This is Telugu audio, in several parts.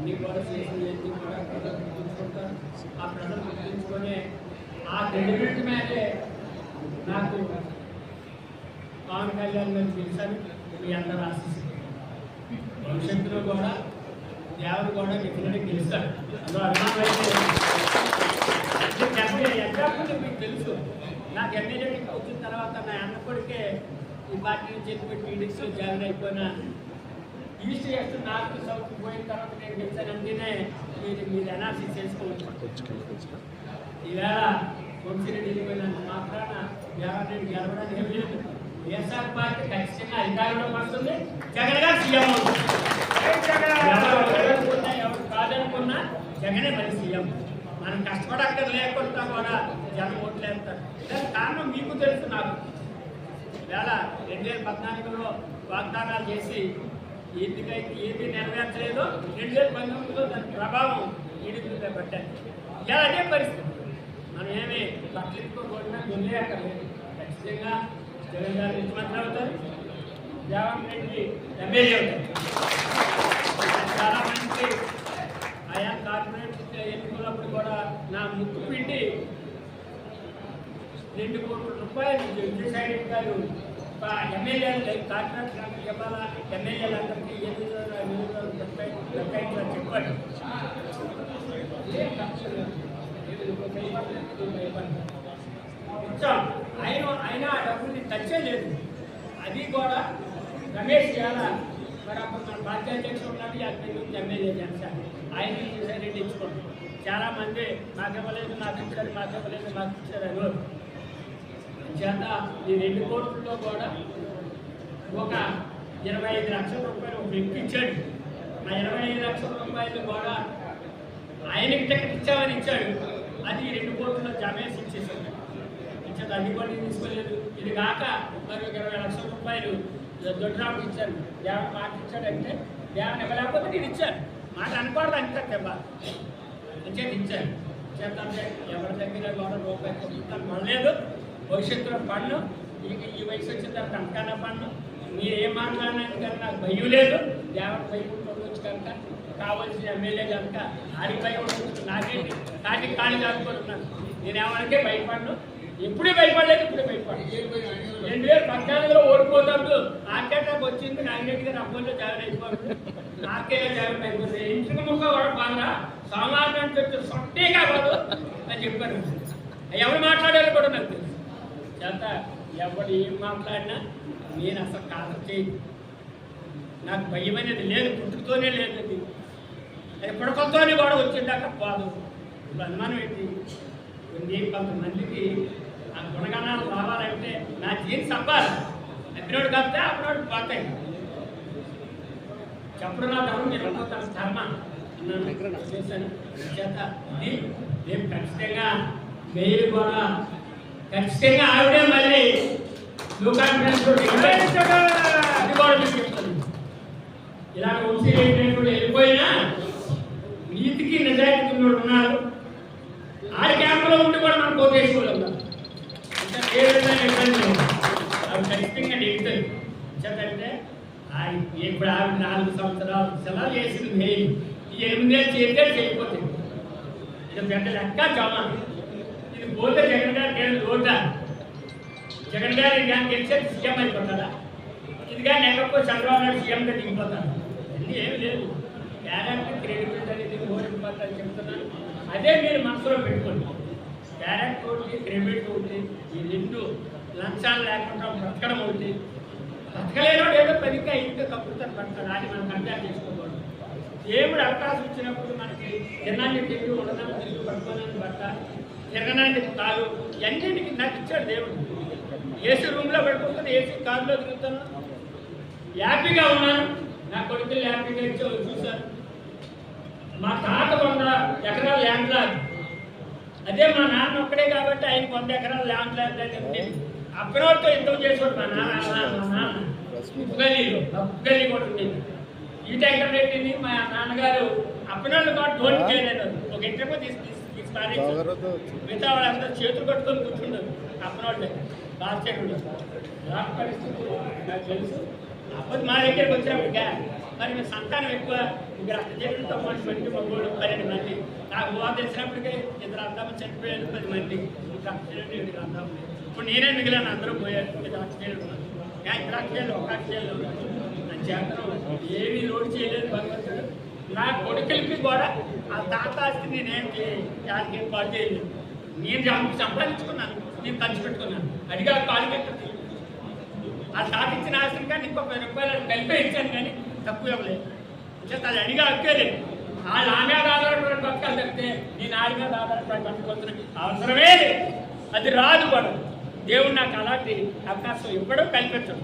అన్ని కూడా చేసినవన్నీ కూడా ప్రజలు గుర్తుంచుకుంటారు. ఆ ప్రజలు గుర్తుంచుకునే ఆ క్రెడిబిలిటీ మీదే నాకు పవన్ కళ్యాణ్ గారు గెలిచారు మీ అందరూ ఆశిస్తారు భవిష్యత్తులో కూడా దేవుడు కూడా డెఫినెట్గా గెలుస్తాడు అందులో అనుమానం అయితే ఎగ్జాంపుల్ మీకు తెలుసు. నాకు ఎమ్మెల్యేకి వచ్చిన తర్వాత నా అన్న కొడుకే ఈ పార్టీ నుంచి ఎత్తుపెట్టి టీడీసీలో జాయిన్ అయిపోయినా ఈస్ట్ వెస్ట్ నార్త్ సౌత్ పోయిన తర్వాత నేను చెప్తానంటేనే మీరు మీరు అనాలిసిస్ చేసుకోవచ్చు. ఈవేళ వంశీరెడ్డి వెళ్ళిపోయినంత మాత్రాన దేవారెడ్డి గెలవడానికి ఏం లేదు వైఎస్ఆర్ పార్టీ ఖచ్చితంగా అధికారంలోకి వస్తుంది జగన్ గారు సీఎం అవుతుంది ఎవరు ఎవరు కాదనుకున్నా జగనే మరి సీఎం. మనం కష్టపడక్కర్ లేకుండా కూడా జనం ఓట్లేస్తారు దానికి కారణం మీకు తెలుసు నాకు. ఈవేళ రెండు వేల పద్నాలుగులో వాగ్దానాలు చేసి ఎందుకైతే ఏది నెరవేర్చలేదో రెండు వేల పంతొమ్మిదిలో దాని ప్రభావం ఈడుగులపై పట్టాను ఇలా అదే పరిస్థితి. మనం ఏమి పట్టించుకోకుండా దొల్లేయక్కర్లేదు ఖచ్చితంగా జగన్ గారు ముఖ్యమంత్రి అవుతారు. జగన్ రెడ్డి ఎమ్మెల్యే అవుతారు. చాలా మంచి ఆయా కార్పొరేట్ ఎన్నికలప్పుడు కూడా నా ముక్కు పిండి రెండు కోట్ల రూపాయలు విజయసాయి రెడ్డి గారు ఎమ్మెల్యేలు కాంట్రాక్ట్ ఇవ్వాలా ఎమ్మెల్యేలందరికీ ఎనిమిది వందల ఎనిమిది వందల డెబ్బై డెబ్బై ఐదు అని చెప్పాడు ఏ ఖర్చు లేదు. ఇచ్చాం ఆయన ఆయన ఆ డబ్బుల్ని టచ్ లేదు అది కూడా రమేష్ ఇవాళ మరి అప్పుడు మన పార్టీ అధ్యక్షుడు ఉన్నాడు యాభై నుంచి ఎమ్మెల్యే జనసేన ఆయన రెడ్డి ఇచ్చుకోండి చాలా మంది నాకు ఇవ్వలేదు నాకు ఇచ్చారు నాకు ఇవ్వలేదు నాకు ఇచ్చారు అని చేత ఈ రెండు కోట్లలో కూడా ఒక ఇరవై ఐదు లక్షల రూపాయలు ఒక వ్యక్తి ఇచ్చాడు. ఆ ఇరవై ఐదు లక్షల రూపాయలు కూడా ఆయనకి టికెట్ ఇచ్చామని ఇచ్చాడు. అది రెండు కోట్లలో జమేసి ఇచ్చేసాడు. ఇచ్చేది అది కూడా నేను తీసుకోలేదు. ఇది కాక మరి ఒక ఇరవై లక్షల రూపాయలు దొడ్రాకు ఇచ్చాను దేవన్ మాట ఇచ్చాడంటే దేవన్ ఇవ్వలేకపోతే నేను ఇచ్చాను. మాట అనుకోవడం అంతే దెబ్బ ఇచ్చేది ఇచ్చాను చేత ఎవరి దగ్గర కూడా రూపాయి పొందుతాను పడలేదు భవిష్యత్తులో పన్ను ఇక ఈ వయసు వచ్చిన తర్వాత అంతకన్నా పన్ను మీరు ఏం మాట్లాడినాక కానీ నాకు భయం లేదు. దేవత భయం ఉండవచ్చు కనుక కావాల్సిన ఎమ్మెల్యే కనుక ఆడికి భయం నాకేంటి? కాటికి కాళ్ళు కాకపోతున్నాను నేను ఎవరికే భయపడను. ఎప్పుడే భయపడలేదు ఇప్పుడే భయపడను. రెండు వేల పద్నాలుగులో ఓడిపోతాడు నాకు వచ్చింది. నాగిరెడ్డి గారు అమ్మలో జాగ్రత్త అయిపోతుంది నాకే జాగ్రత్త అయిపోతుంది ఇంటికి ముక్క కూడా బాగా సామాన్యం చెట్టు సొట్టే కాదు అని చెప్పారు. ఎవరు మాట్లాడారు కూడా నాకు చేత ఎవరు ఏం మాట్లాడినా నేను అసలు కాదు చేయను. నాకు భయం అనేది లేదు పుట్టుకతోనే లేదు అది అది పుడకలతోనే కూడా వచ్చిందాక పోదు. ఇప్పుడు అనుమానం ఏంటి? కొన్ని కొంతమందికి ఆ గుణగణాలు రావాలంటే నా జీన్స్ అవ్వాలి అప్పినోడు కలిపితే అప్పుడోడు పోతాయి. చెప్పడం నా ధర్మం మీరు అనుకుంటాను ధర్మ. అన్నాను. చేశాను. చేత ఇది. రేపు ఖచ్చితంగా మెయిల్ కూడా ఖచ్చితంగా ఆవిడే మళ్ళీ లో కాన్ఫిడెన్స్ తోటి అది కూడా మీకు చెప్తాను ఇలా వంశీ కూడా వెళ్ళిపోయినా నీతికి నిజాయితీ ఉన్నోడు ఉన్నారు. ఆడి క్యాంపులో ఉండి కూడా మనం కోటేసుకోలేము అంటే ఏ విధంగా ఇబ్బంది. అవి ఖచ్చితంగా చెప్పంటే ఆయన ఇప్పుడు ఆవిడ నాలుగు సంవత్సరాలు సెలవు చేసింది మెయిన్ ఈ ఎనిమిదేళ్ళు చేస్తే చేయకపోతుంది ఇది పెద్ద లెక్క జమ. ఇది పోతే జగన్ గారు నేను లోట జగన్ గారు కానీ గెలిచే సీఎం అయిపోతాడా? ఇది కానీ లేకపోతే చంద్రబాబు నాయుడు సీఎంగా దిగిపోతాడు. ఇది ఏమి లేదు క్యారెక్టర్ క్రెడిబిలిటీ అనేది మోర్ చెప్తున్నాను అదే మీరు మనసులో పెట్టుకోండి. క్యారెక్టర్ ఒకటి క్రెడిబిలిటీ ఒకటి ఈ రెండు లంచాలు లేకుండా బ్రతకడం ఒకటి. బ్రతకలేనోడు ఏదో పదిగా ఇంట్లో కప్పుతారు పడతాడు. అది మనం కంపేర్ చేసుకోకూడదు. దేవుడు అవకాశం ఇచ్చినప్పుడు మనకి తిన్నాన్ని తిరిగి ఉండదాన్ని తిరిగి పడుకోనని బట్ట తిరగనాన్ని కాదు ఇవన్నీ నాకు ఇచ్చాడు దేవుడు. ఏసీ రూమ్లో పడుకుంటాను ఏసీ కారులో తిరుగుతాను హ్యాపీగా ఉన్నాను. నా కొడుకులు హ్యాపీగా ఇచ్చారు చూశాను మా తాత వంద ఎకరాల ల్యాండ్ లాగ్ అదే మా నాన్న ఒక్కడే కాబట్టి ఆయన వంద ఎకరాల ల్యాండ్ లాగ్ అంటే అప్పటితో యుద్ధం చేసేవాడు మా నాన్న మా నాన్న ఉప్పగల్లిలో కూడా ఉండేది. ఈ టైం పెట్టింది మా నాన్నగారు. అప్పనాళ్ళు కూడా డోన్ చేయలేదు ఒక ఇంట్లో తీసి మిగతా వాళ్ళందరూ చేతులు కట్టుకొని కూర్చున్నారు అప్పనాళ్ళు రాజశేఖరుడు అలాంటి పరిస్థితులు నాకు తెలుసు. అప్పుడు మా దగ్గరికి వచ్చినప్పుడు మరి మీ సంతానం ఎక్కువ. ఇక్కడ మనిషి మంది మగోడు పన్నెండు మంది. నాకు ఊహ తెలిసినప్పటికీ ఇద్దరు అర్థం చనిపోయారు పది మంది. ఇంకా ఇద్దరు అర్థం ఇప్పుడు నేనే మిగిలిన అందరూ పోయారు. ఇద్దరు అక్షరాలు ఉన్నారు. ఇంకా ఇద్దరు అక్షరాలు ఒక ఉన్నారు. నా చేతనం ఏమీ లోటు చేయలేదు భగవంతుడు. నా కొడుకులకి కూడా ఆ తాత ఆస్తి నేనేం యాదకి పాటు చేయలేదు. నేను సంపాదించుకున్నాను. నేను ఖర్చు పెట్టుకున్నాను. అడిగా కాలు పెట్టదు ఆ తాత ఇచ్చిన ఆస్తిని కానీ ఇంకో పది రూపాయలు కలిపే ఇచ్చాను కానీ తక్కువ ఇవ్వలేదు. చేత అది అడిగా అక్కలేదు వాళ్ళు ఆమె ఆధారపడి బతకాలి తప్పితే నేను ఆడి మీద ఆధారపడి బతకొస్తున్న అవసరమే అది రాదు కూడా. దేవుడు నాకు అలాంటి అవకాశం ఎప్పుడూ కల్పించడం.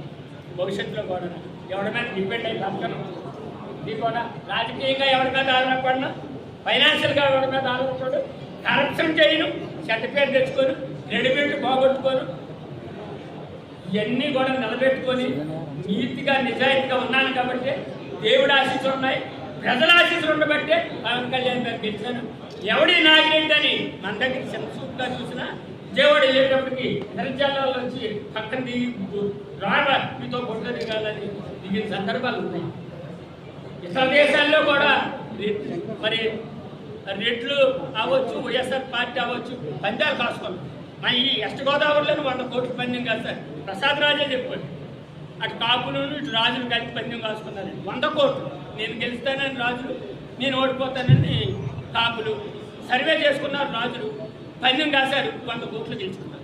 భవిష్యత్తులో కూడా. ఎవడమైనా డిపెండ్ అయ్యి బతకను. ఇది కూడా రాజకీయంగా ఎవరి మీద ఆధారపడినా? ఫైనాన్షియల్గా ఎవరి మీద ఆధారపడు కరప్షన్ చేయను పేరు తెచ్చుకోను రెడీమేడ్ పోగొట్టుకోను. ఇవన్నీ కూడా నిలబెట్టుకొని నీతిగా నిజాయితీగా ఉన్నాను కాబట్టి దేవుడు ఆశీస్సులు ఉన్నాయి. ప్రజల ఆశీస్సులు ఉండబట్టే పవన్ కళ్యాణ్ గారు గెలిచాను ఎవడి నాగిరెడ్డి మన దగ్గర చిన్న చూసినా విజయవాడ వెళ్ళేటప్పటికి నిరజాలలో నుంచి పక్కన దిగి రాడ మీతో బొట్టు దిగాలని దిగిన సందర్భాలు ఉన్నాయి. ఇతర దేశాల్లో కూడా మరి రెడ్లు అవ్వచ్చు వైఎస్ఆర్ పార్టీ అవ్వచ్చు పందాలు కాసుకోండి మన ఈ వెస్ట్ గోదావరిలోని వంద కోట్ల పందెం కాదు సార్. ప్రసాద్ రాజే చెప్పాడు. అటు కాపులు ఇటు రాజులు కలిసి పందెం కాసుకున్నారు వంద కోట్లు. నేను గెలుస్తానని రాజులు నేను ఓడిపోతానని కాపులు సర్వే చేసుకున్నారు రాజులు. పందెం కాశారు వంద కోట్లు గెలుచుకున్నారు.